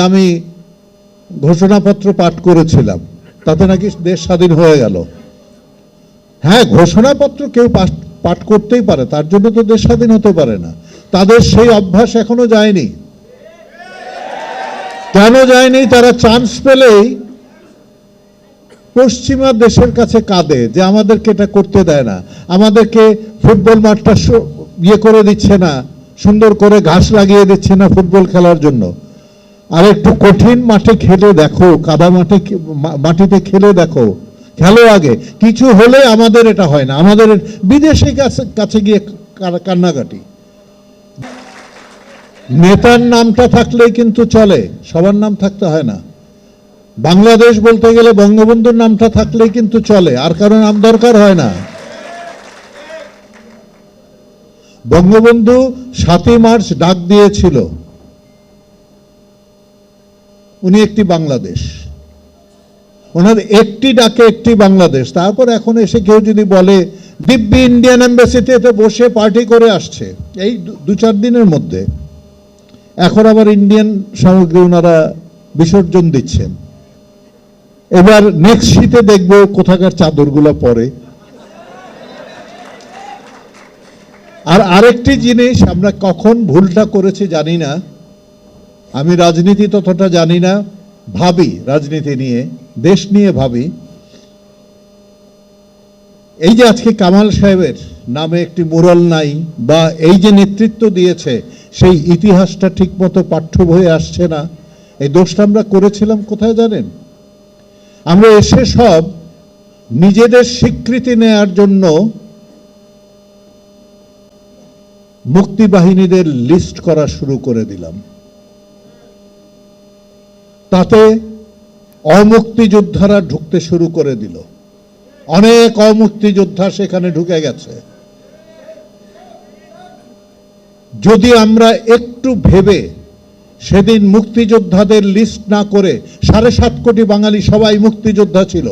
আমি ঘোষণাপত্র পাঠ করেছিলাম, তাতে নাকি দেশ স্বাধীন হয়ে গেল। হ্যাঁ ঘোষণাপত্র কেউ পাঠ- করতেই পারে, তার জন্য তো দেশ স্বাধীন হতে পারে না। তাদের সেই অভ্যাস এখনও যায়নি। কেন যায়নি? তারা চান্স পেলেই পশ্চিমা দেশের কাছে কাঁদে যে আমাদেরকে এটা করতে দেয় না। আমাদেরকে ফুটবল মাঠটা ইয়ে করে দিচ্ছে না, সুন্দর করে ঘাস লাগিয়ে দিচ্ছে না ফুটবল খেলার জন্য। আর একটু কঠিন মাঠে খেলে দেখো, কাদা মাঠে মাটিতে খেলে দেখো, খেলো আগে। কিছু হলে আমাদের এটা হয় না। আমাদের বিদেশে কাছে কাছে গিয়ে কান্নাকাটি। নেতার নামটা থাকলেই কিন্তু চলে, সবার নাম থাকতে হয় না। বাংলাদেশ বলতে গেলে বঙ্গবন্ধুর নামটা থাকলেই কিন্তু চলে, আর কারও নাম দরকার হয় না। বঙ্গবন্ধু সাতই মার্চ ডাক দিয়েছিল। উনি একটি বাংলাদেশ। ওনার একটি ডাকে একটি বাংলাদেশ। তারপর এখন এসে কেউ যদি বলে, দিব্যি ইন্ডিয়ান এম্বাসিতে বসে পার্টি করে আসছে, এই দু চার দিনের মধ্যে। এখন আবার ইন্ডিয়ান সামগ্রী ওনারা বিসর্জন দিচ্ছেন। এবার নেক্সট শীতে দেখব কোথাকার চাদরগুলো পরে। আর আরেকটি জিনিস আমরা কখন ভুলটা করেছি জানি না। আমি রাজনীতি ততটা জানি না, ভাবি রাজনীতি নিয়ে, দেশ নিয়ে ভাবি। এই যে আজকে কামাল সাহেবের নামে একটি মুরাল নাই, বা এই যে নেতৃত্ব দিয়েছে, সেই ইতিহাসটা ঠিকমতো পাঠ্য বইয়ে আসছে না, এই দোষটা আমরা করেছিলাম কোথায় জানেন? আমরা এসে সব নিজেদের স্বীকৃতি নেয়ার জন্য মুক্তিবাহিনীদের লিস্ট করা শুরু করে দিলাম। তাতে অমুক্তিযোদ্ধারা ঢুকতে শুরু করে দিল। অনেক অমুক্তিযোদ্ধা সেখানে ঢুকে গেছে। যদি আমরা একটু ভেবে সেদিন মুক্তিযোদ্ধাদের লিস্ট না করে সাড়ে সাত কোটি বাঙালি সবাই মুক্তিযোদ্ধা ছিল,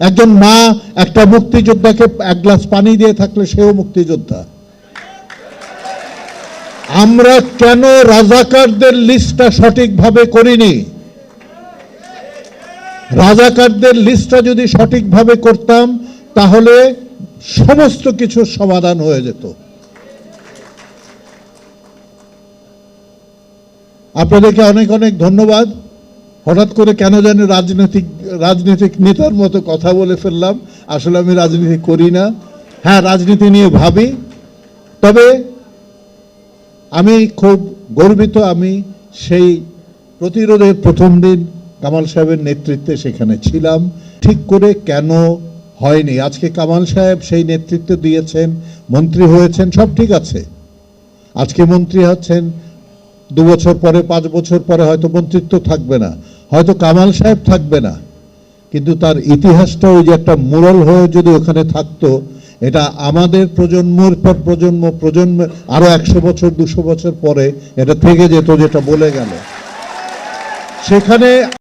একজন মা একটা মুক্তিযোদ্ধাকে এক গ্লাস পানি দিয়ে থাকলে সেও মুক্তিযোদ্ধা। আমরা কেন রাজাকারদের লিস্টটা সঠিকভাবে করিনি? রাজাকারদের লিস্টটা যদি সঠিকভাবে করতাম, তাহলে সমস্ত কিছুর সমাধান হয়ে যেত। আপনাদেরকে অনেক অনেক ধন্যবাদ। হঠাৎ করে কেন জানি রাজনৈতিক রাজনৈতিক নেতার মতো কথা বলে ফেললাম। আসলে আমি রাজনীতি করি না। হ্যাঁ রাজনীতি নিয়ে ভাবি। তবে আমি খুব গর্বিত আমি সেই প্রতিরোধের প্রথম দিন কামাল সাহেবের নেতৃত্বে সেখানে ছিলাম। ঠিক করে কেন হয়নি? আজকে কামাল সাহেব সেই নেতৃত্ব দিয়েছেন, মন্ত্রী হয়েছেন, সব ঠিক আছে। আজকে মন্ত্রী হচ্ছেন দু বছর পরে, পাঁচ বছর পরে হয়তো মন্ত্রিত্ব থাকবে না, হয়তো কামাল সাহেব থাকবে না। কিন্তু তার ইতিহাসটা ওই যে একটা মুরল হয়ে যদি ওখানে থাকতো, এটা আমাদের প্রজন্মর পর প্রজন্ম প্রজন্ম আরও একশো বছর, দুশো বছর পরে এটা থেকে যেত, যেটা বলে গেল। সেখানে